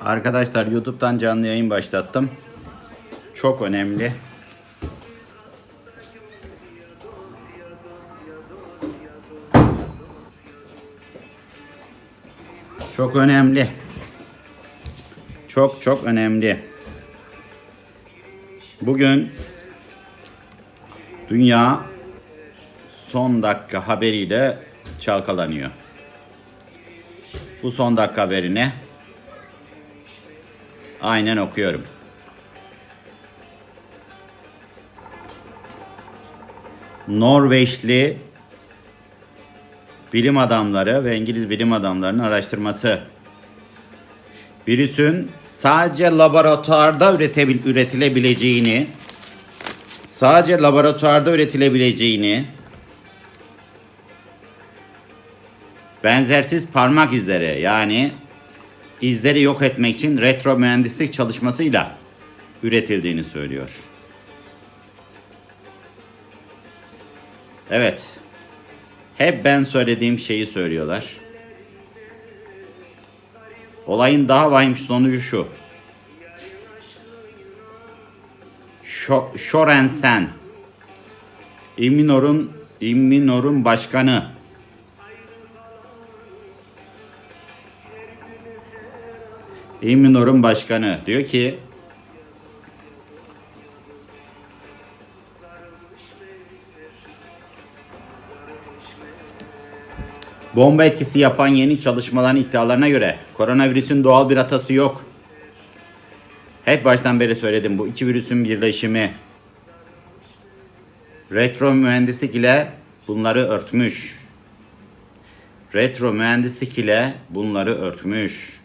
Arkadaşlar YouTube'dan canlı yayın başlattım. Çok önemli. Çok önemli. Çok çok önemli. Bugün dünya son dakika haberiyle çalkalanıyor. Bu son dakika haberini aynen okuyorum. Norveçli bilim adamları ve İngiliz bilim adamlarının araştırması virüsün sadece laboratuvarda üretebil üretilebileceğini sadece laboratuvarda üretilebileceğini benzersiz parmak izleri yani izleri yok etmek için retro mühendislik çalışmasıyla üretildiğini söylüyor. Evet. Hep ben söylediğim şeyi söylüyorlar. Olayın daha vahim sonucu şu. Şo- İminor'un İminor'un başkanı İminor'un başkanı diyor ki Bomba etkisi yapan yeni çalışmaların iddialarına göre koronavirüsün doğal bir atası yok. Hep baştan beri söyledim bu iki virüsün birleşimi retro mühendislik ile bunları örtmüş. Retro mühendislik ile bunları örtmüş.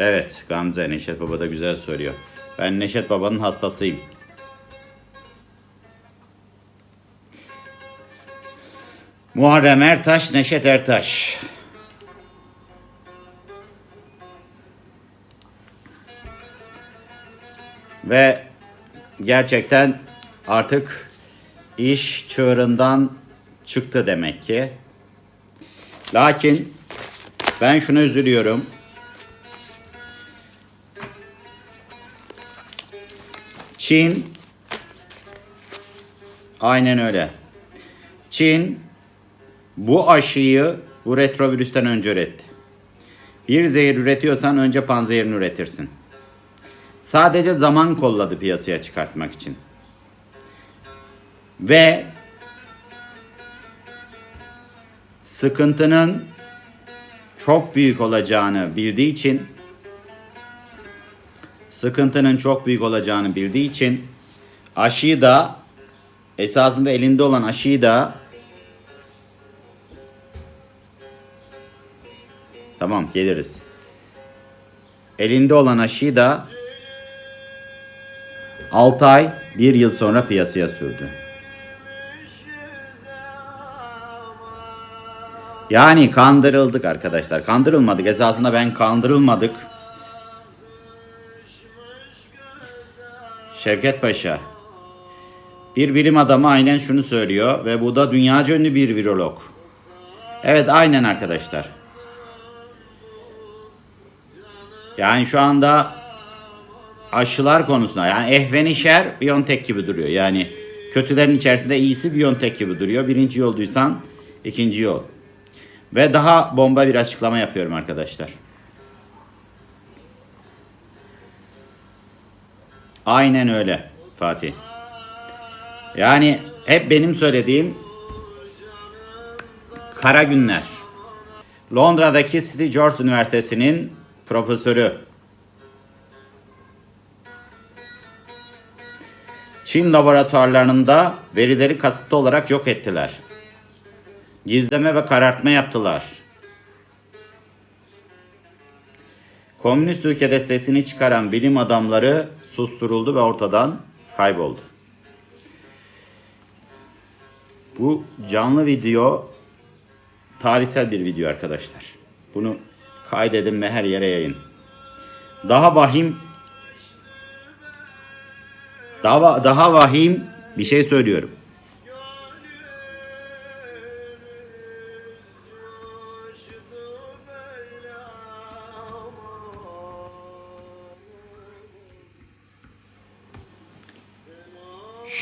Evet Gamze Neşet Baba da güzel söylüyor. Ben Neşet Baba'nın hastasıyım. Muharrem Ertaş, Neşet Ertaş. Ve gerçekten artık iş çığırından çıktı demek ki. Lakin ben şuna üzülüyorum. Çin aynen öyle. Çin bu aşıyı bu retrovirüsten önce üretti. Bir zehir üretiyorsan önce panzehirini üretirsin. Sadece zaman kolladı piyasaya çıkartmak için. Ve sıkıntının çok büyük olacağını bildiği için sıkıntının çok büyük olacağını bildiği için aşıyı da esasında elinde olan aşıyı da Tamam geliriz. Elinde olan aşıyı da 6 ay 1 yıl sonra piyasaya sürdü. Yani kandırıldık arkadaşlar. Kandırılmadık. Esasında ben kandırılmadık. Şevket Paşa. Bir bilim adamı aynen şunu söylüyor ve bu da dünyaca ünlü bir virolog. Evet aynen arkadaşlar. Yani şu anda aşılar konusunda yani ehvenişer Biontech gibi duruyor. Yani kötülerin içerisinde iyisi Biontech gibi duruyor. Birinci yolduysan ikinci yol. Ve daha bomba bir açıklama yapıyorum arkadaşlar. Aynen öyle Fatih. Yani hep benim söylediğim kara günler. Londra'daki City George Üniversitesi'nin profesörü Çin laboratuvarlarında verileri kasıtlı olarak yok ettiler. Gizleme ve karartma yaptılar. Komünist ülkede sesini çıkaran bilim adamları susturuldu ve ortadan kayboldu. Bu canlı video tarihsel bir video arkadaşlar. Bunu kaydedin ve her yere yayın. Daha vahim daha, daha vahim bir şey söylüyorum.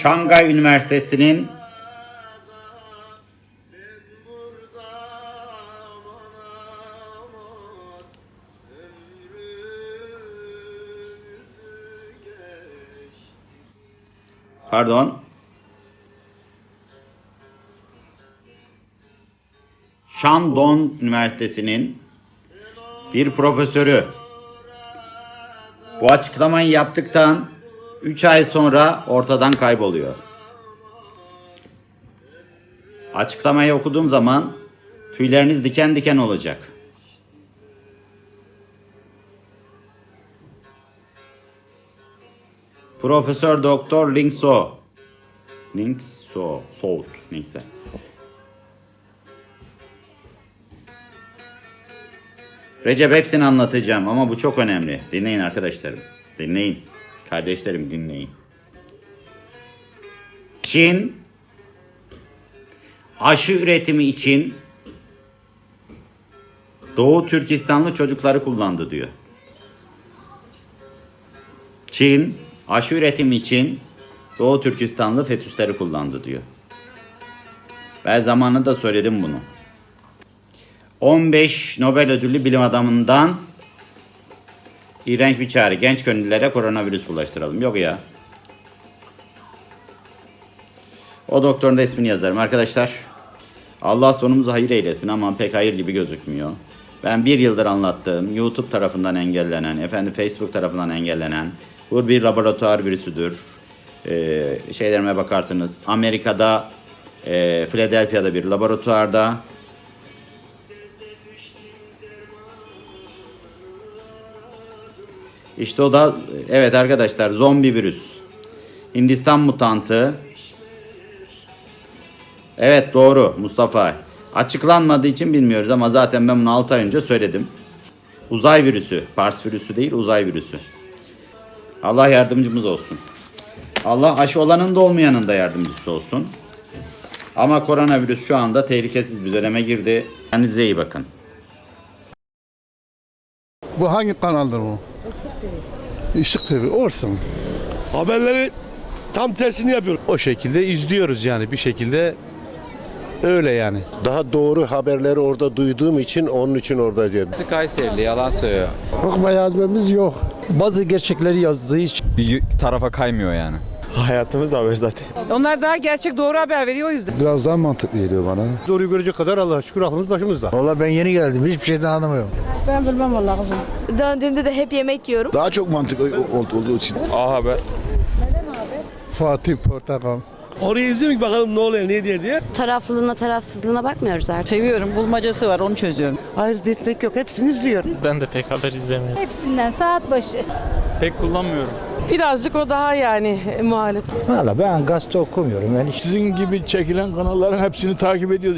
Şangay Üniversitesi'nin Pardon. Shandong Üniversitesi'nin bir profesörü bu açıklamayı yaptıktan 3 ay sonra ortadan kayboluyor. Açıklamayı okuduğum zaman tüyleriniz diken diken olacak. Profesör Doktor Ling So. Ling So. Sout. Neyse. Recep hepsini anlatacağım ama bu çok önemli. Dinleyin arkadaşlarım. Dinleyin. Kardeşlerim dinleyin. Çin aşı üretimi için Doğu Türkistanlı çocukları kullandı diyor. Çin aşı üretimi için Doğu Türkistanlı fetüsleri kullandı diyor. Ben zamanında söyledim bunu. 15 Nobel ödüllü bilim adamından iğrenç bir çağrı. Genç gönüllülere koronavirüs bulaştıralım. Yok ya. O doktorun da ismini yazarım arkadaşlar. Allah sonumuzu hayır eylesin ama pek hayır gibi gözükmüyor. Ben bir yıldır anlattığım YouTube tarafından engellenen, efendim Facebook tarafından engellenen bu bir laboratuvar virüsüdür. Ee, şeylerime bakarsınız. Amerika'da, e, Philadelphia'da bir laboratuvarda İşte o da evet arkadaşlar zombi virüs. Hindistan mutantı. Evet doğru Mustafa. Açıklanmadığı için bilmiyoruz ama zaten ben bunu 6 ay önce söyledim. Uzay virüsü. Pars virüsü değil uzay virüsü. Allah yardımcımız olsun. Allah aşı olanın da olmayanın da yardımcısı olsun. Ama koronavirüs şu anda tehlikesiz bir döneme girdi. Kendinize iyi bakın. Bu hangi kanaldır bu? Işık TV. Olsun. Haberleri tam tersini yapıyor. O şekilde izliyoruz yani bir şekilde öyle yani. Daha doğru haberleri orada duyduğum için onun için orada diyorum. Kayserili yalan söylüyor. Okuma yazmamız yok. Bazı gerçekleri yazdığı için Bir tarafa kaymıyor yani. Hayatımız haber zaten. Onlar daha gerçek doğru haber veriyor o yüzden. Biraz daha mantıklı geliyor bana. Doğruyu görecek kadar Allah'a şükür aklımız başımızda. Valla ben yeni geldim. Hiçbir şeyden anlamıyorum. Döndüğümde de hep yemek yiyorum. Daha çok mantıklı olduğu için. A Haber. Fatih Portakal. Orayı izliyorum ki bakalım ne oluyor ne diye diye. Taraflılığına tarafsızlığına bakmıyoruz artık. Seviyorum. Bulmacası var onu çözüyorum. ayırt etmek yok. Hepsini izliyorum. Ben de pek haber izlemiyorum. Hepsinden saat başı. Pek kullanmıyorum. Birazcık o daha yani muhalif. Valla ben gazete okumuyorum. Yani Sizin gibi çekilen kanalların hepsini takip ediyoruz.